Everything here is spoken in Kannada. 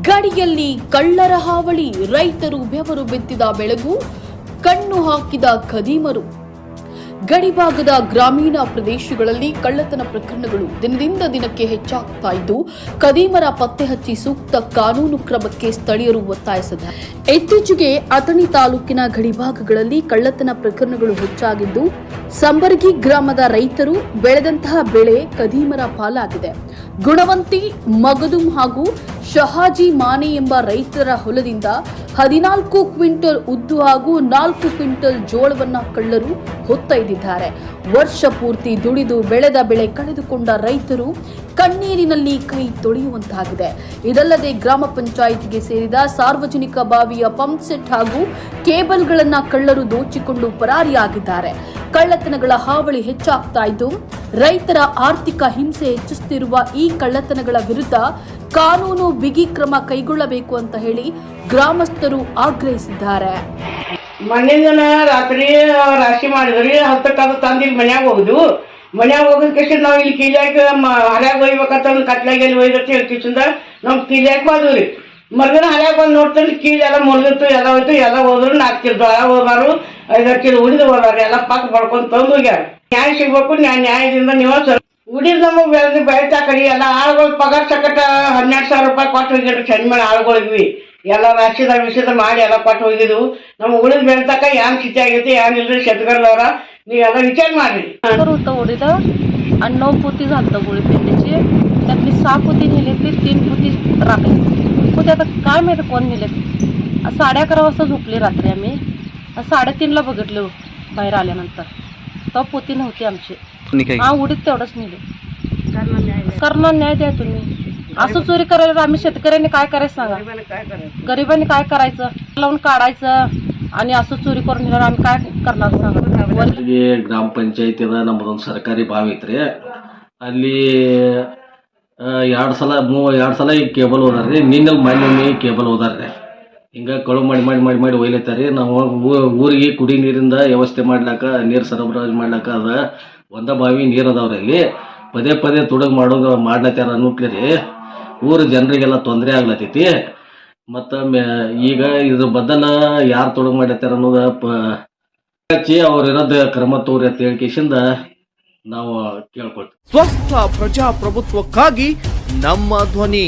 ಗಡಿಯಲ್ಲಿ ಕಳ್ಳರ ಹಾವಳಿ, ರೈತರು ಬೆವರು ಬೆತ್ತಿದ ಬೆಳಗು, ಕಣ್ಣು ಹಾಕಿದ ಖದೀಮರು. ಗಡಿಭಾಗದ ಗ್ರಾಮೀಣ ಪ್ರದೇಶಗಳಲ್ಲಿ ಕಳ್ಳತನ ಪ್ರಕರಣಗಳು ದಿನದಿಂದ ದಿನಕ್ಕೆ ಹೆಚ್ಚಾಗ್ತಾ ಇದ್ದು ಕದೀಮರ ಪತ್ತೆ ಹಚ್ಚಿ ಸೂಕ್ತ ಕಾನೂನು ಕ್ರಮಕ್ಕೆ ಸ್ಥಳೀಯರು ಒತ್ತಾಯಿಸಿದ್ದಾರೆ. ಇತ್ತೀಚೆಗೆ ಅಥಣಿ ತಾಲೂಕಿನ ಗಡಿಭಾಗಗಳಲ್ಲಿ ಕಳ್ಳತನ ಪ್ರಕರಣಗಳು ಹೆಚ್ಚಾಗಿದ್ದು, ಸಂಬರ್ಗಿ ಗ್ರಾಮದ ರೈತರು ಬೆಳೆದಂತಹ ಬೆಳೆ ಕದೀಮರ ಪಾಲಾಗಿದೆ. ಗುಣವಂತಿ, ಮಗದುಂ ಹಾಗೂ ಶಹಾಜಿ ಮಾನೆ ಎಂಬ ರೈತರ ಹೊಲದಿಂದ ಹದಿನಾಲ್ಕು ಕ್ವಿಂಟಲ್ ಉದ್ದು ಹಾಗೂ ನಾಲ್ಕು ಕ್ವಿಂಟಲ್ ಜೋಳವನ್ನ ಕಳ್ಳರು ಹೊತ್ತೊಯ್ದಿದ್ದಾರೆ. ವರ್ಷ ಪೂರ್ತಿ ದುಡಿದು ಬೆಳೆದ ಬೆಳೆ ಕಳೆದುಕೊಂಡ ರೈತರು ಕಣ್ಣೀರಿನಲ್ಲಿ ಕೈ ತೊಳೆಯುವಂತಾಗಿದೆ. ಇದಲ್ಲದೆ ಗ್ರಾಮ ಪಂಚಾಯಿತಿಗೆ ಸೇರಿದ ಸಾರ್ವಜನಿಕ ಬಾವಿಯ ಪಂಪ್ ಸೆಟ್ ಹಾಗೂ ಕೇಬಲ್ಗಳನ್ನ ಕಳ್ಳರು ದೋಚಿಕೊಂಡು ಪರಾರಿಯಾಗಿದ್ದಾರೆ. ಕಳ್ಳತನಗಳ ಹಾವಳಿ ಹೆಚ್ಚಾಗ್ತಾ ಇದ್ದು, ರೈತರ ಆರ್ಥಿಕ ಹಿಂಸೆ ಹೆಚ್ಚಿಸುತ್ತಿರುವ ಈ ಕಳ್ಳತನಗಳ ವಿರುದ್ಧ ಕಾನೂನು ಬಿಗಿ ಕ್ರಮ ಕೈಗೊಳ್ಳಬೇಕು ಅಂತ ಹೇಳಿ ಗ್ರಾಮಸ್ಥರು ಆಗ್ರಹಿಸಿದ್ದಾರೆ. ಮಣ್ಣಿಂದನ ರಾತ್ರಿ ರಾಶಿ ಮಾಡಿದ್ರಿ ಹತ್ತಕ್ಕಾದ ತಂದು ಇಲ್ಲಿ ಮನ್ಯಾಗ ಹೋಗುದು. ಮನ್ಯಾಗ ಹೋಗಿದ ಕೇಸಿಂದ ನಾವು ಇಲ್ಲಿ ಕೀಲ್ಯಾಕ ಹರ್ಯಾಗ ಒಯ್ಬೇಕಂತ ಒಂದು ಕತ್ಲಾಗ ಎಲ್ಲಿ ಒಯ್ದತ್ತ ಹೇಳ್ಕಿಸಿಂದ ನಾವು ಕೀಲ್ಯಾಕ ಹೋದ್ವಿ ಮರ್ದಿನ ಹರ್ಯಾಗ ಬಂದು ನೋಡ್ತಾನೆ ಕೀಲ್ ಎಲ್ಲ ಮುರಿದಿತ್ತು, ಎಲ್ಲ ಹೋಯ್ತು, ಎಲ್ಲ ಹೋದ್ರು ನಾಲ್ಕು ಜೋಳ ಹೋದಾರು ಐದಾರು ಕಿಲೋ ಉಳಿದು ಹೋದಾರು ಎಲ್ಲ ಪಾಕ್ ಬಡ್ಕೊಂಡು ತಂದು ಹೋಗ್ಯಾರ ನ್ಯಾಯ ಸಿಗ್ಬೇಕು ನ್ಯಾಯ ನ್ಯಾಯದಿಂದ ನೀವು ಸರ್ ಉಳಿದ ನಮಗೆ ಬೆಳೆದು ಬೆಳಿತಾ ಕಡಿ ಎಲ್ಲ ಆಳುಗಳು ಪಗಾರ ಚಕಟ ಹನ್ನೆರಡು ಸಾವಿರ ರೂಪಾಯಿ ಕೊಟ್ಟು ಹೋಗಿದ್ರು ಚಂದ ಮೇಲೆ ಆಳುಗಳಿದ್ವಿ ಎಲ್ಲ ರಾಶಿದ ವಿಷಯದ ಮಾಡಿ ಎಲ್ಲ ಕೊಟ್ಟು ಹೋಗಿದ್ವು ನಮ್ಗೆ ಉಳಿದ ಬೆಳ್ತಕ್ಕ ಏನ್ ಸ್ಥಿತಿ ಆಗೈತಿ ಏನ್ ಇಲ್ರಿ शेतकऱ्याला ನೀವೆಲ್ಲ विचार ಮಾಡ್ರಿ तर होतं उडीद आणि नऊ पोती झालं गोळी पेंडीची त्यातली सहा पोती नेले ते तीन पोती राखले पोती आता काय माहिती कोण नेले साडे अकरा वाजता झोपले रात्री आम्ही साडेतीनला बघितले बाहेर आल्यानंतर तेव्हा पोती नव्हती आमची हा उडीद तेवढंच नेले करणार न्याय द्या तुम्ही असं चोरी करायला आम्ही शेतकऱ्यांनी काय करायचं सांगा गरिबांनी काय करायचं लावून काढायचं आणि असं चोरी करून नेल्यावर आम्ही काय करणार सांगा वर ಇಲ್ಲಿ ಗ್ರಾಮ ಪಂಚಾಯತಿ ಅದ ನಮ್ಮದೊಂದು ಸರ್ಕಾರಿ ಬಾವಿ ಐತ್ರಿ ಅಲ್ಲಿ ಎರಡು ಸಲ ಮೂ ಎರಡು ಸಲ ಈಗ ಕೇಬಲ್ ಹೋದಾರ್ರಿ ನಿನ್ನೆ ಮೊನ್ನೆ ಕೇಬಲ್ ಹೋದಾರ್ರಿ ಹಿಂಗೆ ಕಳು ಮಾಡಿ ಮಾಡಿ ಮಾಡಿ ಮಾಡಿ ಒಯ್ಲತ್ತಾರಿ. ನಾವು ಊರಿಗೆ ಕುಡಿ ನೀರಿಂದ ವ್ಯವಸ್ಥೆ ಮಾಡ್ಲಾಕ, ನೀರು ಸರಬರಾಜು ಮಾಡ್ಲಾಕ ಅದ ಒಂದ ಬಾವಿ ನೀರು ಅದಾವ್ರಿ ಅಲ್ಲಿ. ಪದೇ ಪದೇ ತುಡಗ್ ಮಾಡೋದು ಮಾಡ್ಲತ್ತಾರ ರೀ ಊರ ಜನರಿಗೆಲ್ಲ ತೊಂದರೆ ಆಗ್ಲತ್ತೈತಿ. ಮತ್ತು ಈಗ ಇದ್ರ ಬದಲ ಯಾರು ತೊಡಗು ಮಾಡ್ಲತ್ತಾರ ಅನ್ನೋದ ಪ ಹಚ್ಚಿ ಅವ್ರ ಇರೋದ್ ಕ್ರಮ ತೋರಿ ಅಂತ ಹೇಳಿಕೆಶಿಂದ ನಾವು ಕೇಳ್ಕೊಳ್ತೀವಿ. ಸ್ವಸ್ಥ ಪ್ರಜಾಪ್ರಭುತ್ವಕ್ಕಾಗಿ ನಮ್ಮ ಧ್ವನಿ.